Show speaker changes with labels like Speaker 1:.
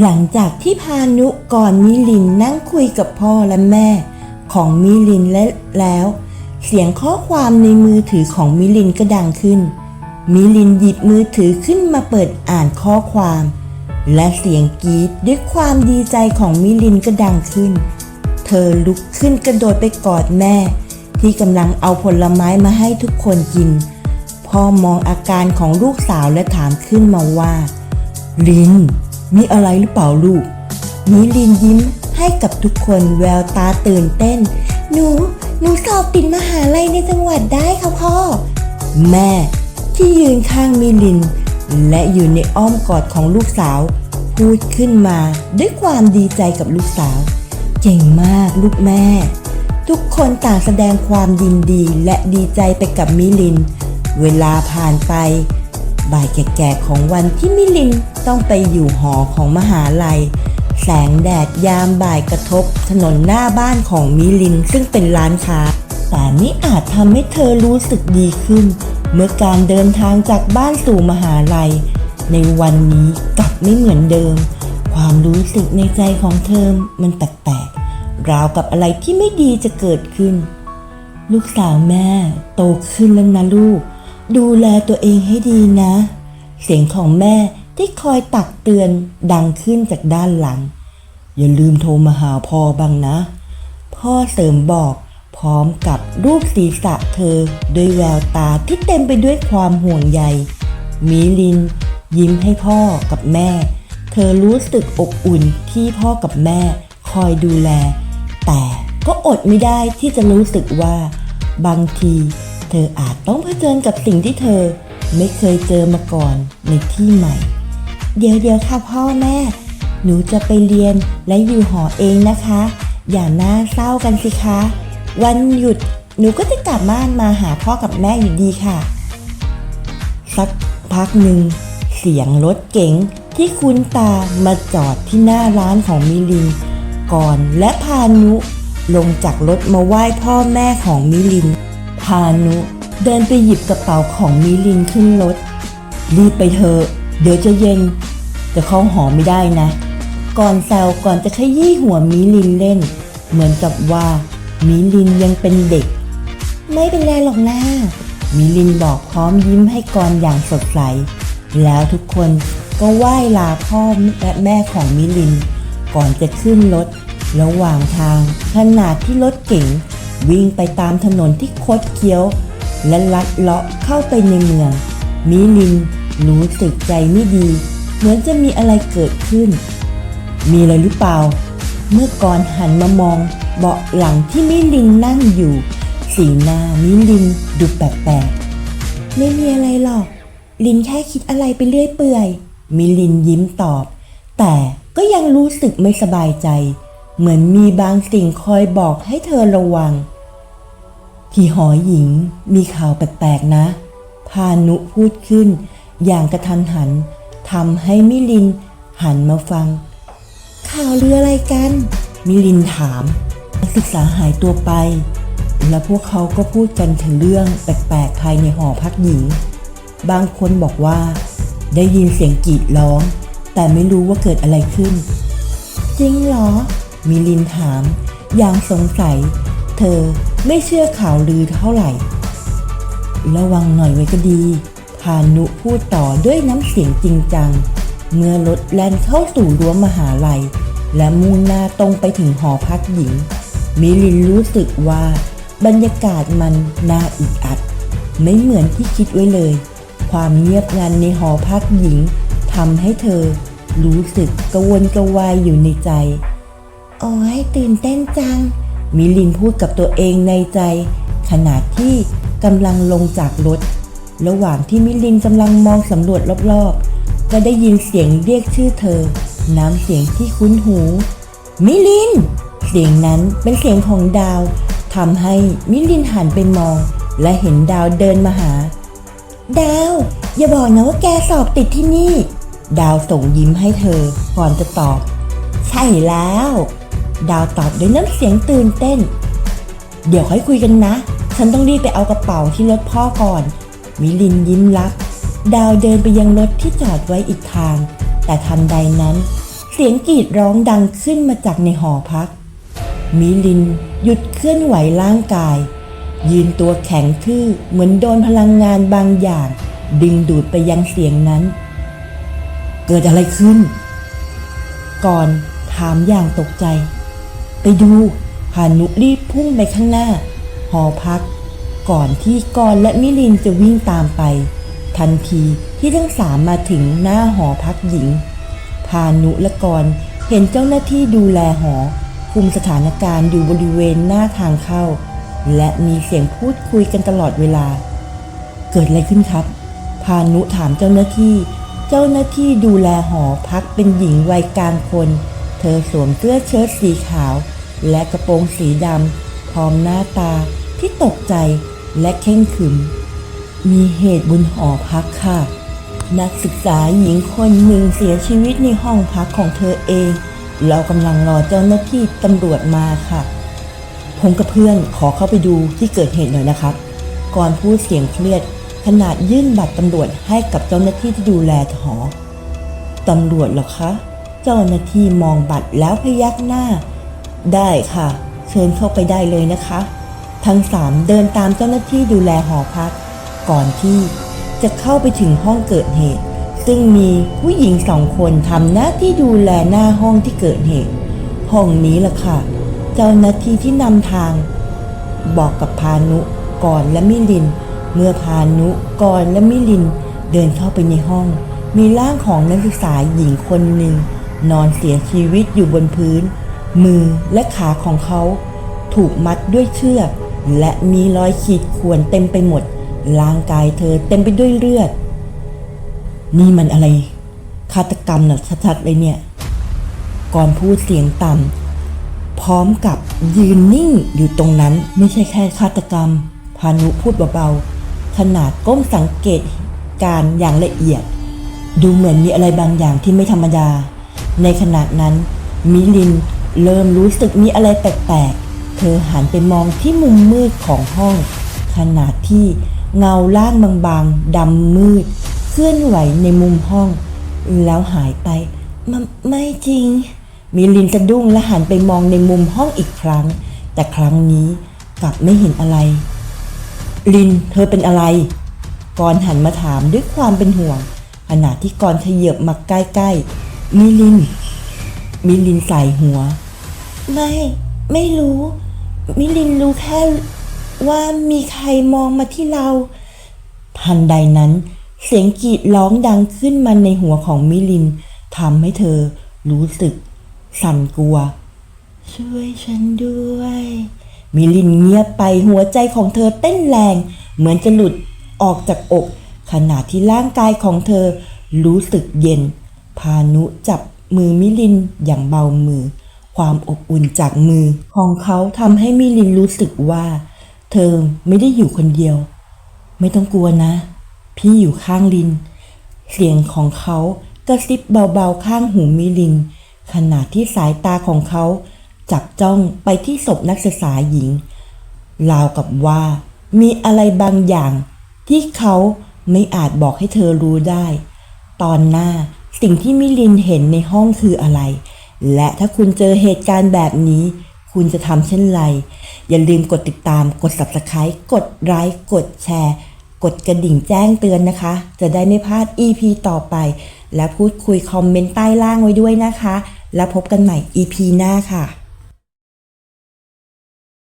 Speaker 1: หลังจากที่พานุก่อนมิลินนั่งคุยกับพ่อและแม่ ของมิลินและแล้ว เสียงข้อความในมือถือของมิลินก็ดังขึ้น มิลินหยิบมือถือขึ้นมาเปิดอ่านข้อความ และเสียงกรีดด้วยความดีใจของมิลินก็ดังขึ้น เธอลุกขึ้นกระโดดไปกอดแม่ ที่กำลังเอาผลไม้มาให้ทุกคนกิน พ่อมองอาการของลูกสาวและถามขึ้นมาว่า ลิน มีอะไรหรือเปล่าลูก มิลินยิ้มให้กับทุกคนแววตาตื่นเต้น หนู หนูสอบติดมหาลัยในจังหวัดได้ค่ะพ่อ แม่ที่ยืนข้างมิลิน และอยู่ในอ้อมกอดของลูกสาว พูดขึ้นมาด้วยความดีใจกับลูกสาว เก่งมากลูกแม่ ทุกคนต่างแสดงความยินดีและดีใจไปกับมิลิน เวลาผ่านไป บ่ายแก่ๆของวันที่มิลินต้องไปอยู่หอของมหาลัย แสงแดดยามบ่ายกระทบ ถนนหน้าบ้านของมิลินซึ่งเป็นร้านค้า แต่นี่อาจทำให้เธอรู้สึกดีขึ้น เมื่อการเดินทางจากบ้านสู่มหาลัย ในวันนี้กลับไม่เหมือนเดิม ความรู้สึกในใจของเธอมันแปลกๆราวกับอะไรที่ไม่ดีจะเกิดขึ้น ลูกสาวแม่ โตขึ้นแล้วนะลูก ดูแลตัวเองให้ดีนะ เสียงของแม่ที่คอยตักเตือนดังขึ้นจากด้านหลัง อย่าลืมโทรมาหาพ่อบ้างนะ พ่อเสริมบอกพร้อมกับรูปศีรษะเธอด้วยแววตาที่เต็มไปด้วยความห่วงใย มิลิน ยิ้มให้พ่อกับแม่ เธอรู้สึกอบอุ่นที่พ่อกับแม่คอยดูแล แต่ก็อดไม่ได้ที่จะรู้สึกว่า บางที เธออาจต้องเผชิญกับสิ่งที่เธอไม่เคยเจอมาก่อนในที่ใหม่ เดี๋ยวเดี๋ยวค่ะพ่อแม่ หนูจะไปเรียนและอยู่หอเองนะคะ อย่าน่าเศร้ากันสิคะ วันหยุดหนูก็จะกลับบ้านมาหาพ่อกับแม่อยู่ดีค่ะ สักพักหนึ่ง เสียงรถเก๋งที่คุ้นตามาจอดที่หน้าร้านของมิลิน ก่อนและพานุลงจากรถมาไหว้พ่อแม่ของมิลิน พานุเดินไปหยิบกระเป๋าของมิลินขึ้นรถ รีบไปเถอะเดี๋ยวจะเย็น จะเข้าหอไม่ได้นะ ก่อนแซวก่อนจะขยี้หัวมิลินเล่น เหมือนกับว่ามิลินยังเป็นเด็ก ไม่เป็นไรหรอกนะมิลินบอกพร้อมยิ้มให้กรอย่างสดใส แล้วทุกคนก็ไหว้ลาพ่อและแม่ของมิลิน ก่อนจะขึ้นรถ ระหว่างทางขนาดที่รถเก๋ง วิ่งไปตามถนนที่คดเคี้ยว และลัดเลาะเข้าไปในเมือง มิลินรู้สึกใจไม่ดี เหมือนจะมีอะไรเกิดขึ้น มีอะไรหรือเปล่า เมื่อก่อนหันมามองเบาะหลังที่มิลินนั่งอยู่ สีหน้ามิลินดูแปลกๆ ไม่มีอะไรหรอก ลินแค่คิดอะไรไปเรื่อยเปื่อย มิลินยิ้มตอบ แต่ก็ยังรู้สึกไม่สบายใจ เหมือนมีบางสิ่งคอยบอกให้เธอระวัง ที่หอหญิงมีข่าวแปลกๆนะ พานุพูดขึ้น อย่างกระทันหันทำให้มิลินหันมาฟัง ข่าวเรืออะไรกัน มิลินถามนักศึกษาหายตัวไป และพวกเขาก็พูดกันถึงเรื่องแปลกๆภายในหอพักหญิง บางคนบอกว่า ได้ยินเสียงกรีดร้อง แต่ไม่รู้ว่าเกิดอะไรขึ้น จริงเหรอ มิลินถาม อย่างสงสัย เธอไม่เชื่อข่าวลือเท่าไหร่ ระวังหน่อยไว้ก็ดีพานุพูดต่อด้วยน้ำเสียงจริงจัง เมื่อรถแล่นเข้าสู่รั้วมหาลัย และมุ่งหน้าตรงไปถึงหอพักหญิง มิลินรู้สึกว่าบรรยากาศมันน่าอึดอัด ไม่เหมือนที่คิดไว้เลย ความเงียบงันในหอพักหญิงทำให้เธอ รู้สึกกระวนกระวายอยู่ในใจ โอ้ยตื่นเต้นจัง มิลินพูดกับตัวเองในใจ ขณะที่กำลังลงจากรถ ระหว่างที่มิลินกำลังมองสำรวจรอบๆ ก็ได้ยินเสียงเรียกชื่อเธอ น้ำเสียงที่คุ้นหู มิลิน เสียงนั้นเป็นเสียงของดาวทำให้มิลินหันไปมอง และเห็นดาวเดินมาหา ดาว อย่าบอกนะว่าแกสอบติดที่นี่ ดาวส่งยิ้มให้เธอก่อนจะตอบ ใช่แล้ว ดาวตอบด้วยน้ำเสียงตื่นเต้น เดี๋ยวค่อยคุยกันนะ ฉันต้องรีบไปเอากระเป๋าที่รถพ่อก่อน มิลินยิ้มรับดาวเดินไปยังรถที่จอดไว้อีกทาง แต่ทันใดนั้น เสียงกรีดร้องดังขึ้นมาจากในหอพัก มิลินหยุดเคลื่อนไหวร่างกาย ยืนตัวแข็งทื่อเหมือนโดนพลังงานบางอย่าง ดึงดูดไปยังเสียงนั้น เกิดอะไรขึ้น ก่อนถามอย่างตกใจ ไปดูพานุรีบพุ่งไปข้างหน้า หอพัก ก่อนที่กอนและมิลินจะวิ่งตามไป ทันทีที่ทั้งสามมาถึงหน้าหอพักหญิง พานุและกรเห็นเจ้าหน้าที่ดูแลหอ คุมสถานการณ์อยู่บริเวณหน้าทางเข้า และมีเสียงพูดคุยกันตลอดเวลา เกิดอะไรขึ้นครับ พานุถามเจ้าหน้าที่ เจ้าหน้าที่ดูแลหอพักเป็นหญิงวัยกลางคน เธอสวมเสื้อเชิ้ตสีขาว และกระโปรงสีดำพร้อมหน้าตาที่ตกใจและเข่งขึม มีเหตุบนหอพักค่ะ นักศึกษาหญิงคนหนึ่งเสียชีวิตในห้องพักของเธอเอง เรากำลังรอเจ้าหน้าที่ตำรวจมาค่ะ ผมกับเพื่อนขอเข้าไปดูที่เกิดเหตุหน่อยนะครับ ก่อนพูดเสียงเครียดขนาดยื่นบัตรตำรวจให้กับเจ้าหน้าที่ที่ดูแลหอตำรวจเหรอคะ เจ้าหน้าที่มองบัตรแล้วพยักหน้า ได้ค่ะ เชิญเข้าไปได้เลยนะคะ ทั้งสามเดินตามเจ้าหน้าที่ดูแลหอพัก ก่อนที่จะเข้าไปถึงห้องเกิดเหตุ ซึ่งมีผู้หญิงสองคนทำหน้าที่ดูแลหน้าห้องที่เกิดเหตุ ห้องนี้ล่ะค่ะ เจ้าหน้าที่ที่นำทาง บอกกับพานุกรและมิลิน เมื่อพานุกรและมิลิน เดินเข้าไปในห้อง มีร่างของนักศึกษาหญิงคนหนึ่งนอนเสียชีวิตอยู่บนพื้น มือและขาของเขา ถูกมัดด้วยเชือก และมีรอยขีดข่วนเต็มไปหมด ร่างกายเธอเต็มไปด้วยเลือด นี่มันอะไร ฆาตกรรมหน่ะชัดๆเลยเนี่ย ก่อนพูดเสียงต่ำพร้อมกับยืนนิ่งอยู่ตรงนั้นไม่ใช่แค่ฆาตกรรม พานุพูดเบาๆขนาดก้มสังเกตการ์อย่างละเอียด ดูเหมือนมีอะไรบางอย่างที่ไม่ธรรมดา ในขณะนั้นมิลิน เริ่มรู้สึกมีอะไรแปลกๆ เธอหันไปมองที่มุมมืดของห้อง ขณะที่เงาล่างบางๆดำมืด เคลื่อนไหวในมุมห้อง แล้วหายไปมไม่จริง มิลินสะดุ้งและหันไปมองในมุมห้องอีกครั้ง แต่ครั้งนี้กลับไม่เห็นอะไร ลินเธอเป็นอะไรกรณ์หันมาถามด้วยความเป็นห่วงขณะที่กรณ์ขยับมาใกล้ๆมิลินมิลินใส่หัว ไม่ ไม่รู้ มิลินรู้แค่ว่ามีใครมองมาที่เรา ทันใดนั้น เสียงกรีดร้องดังขึ้นมาในหัวของมิลินทำให้เธอรู้สึก สั่นกลัว ช่วยฉันด้วย มิลินเงียบไปหัวใจของเธอเต้นแรง เหมือนจะหลุดออกจากอก ขณะที่ร่างกายของเธอรู้สึกเย็น พานุจับมือมิลินอย่างเบามือ ความอบอุ่นจากมือของเขาทำให้มิลินรู้สึกว่า เธอไม่ได้อยู่คนเดียว ไม่ต้องกลัวนะ พี่อยู่ข้างลิน เสียงของเขากระซิบเบาๆข้างหูมิลิน ขณะที่สายตาของเขา จับจ้องไปที่ศพนักศึกษาหญิง ราวกับว่า มีอะไรบางอย่าง ที่เขาไม่อาจบอกให้เธอรู้ได้ ตอนหน้าสิ่งที่มิลินเห็นในห้องคืออะไร และถ้าคุณเจอเหตุการณ์แบบนี้ คุณจะทำเช่นไร อย่าลืมกดติดตาม กด subscribe กดไลค์กดแชร์ กดกระดิ่งแจ้งเตือนนะคะ จะได้ไม่พลาด EP ต่อไป และพูดคุยคอมเมนต์ใต้ล่างไว้ด้วยนะคะ แล้วพบกันใหม่ EP หน้าค่ะ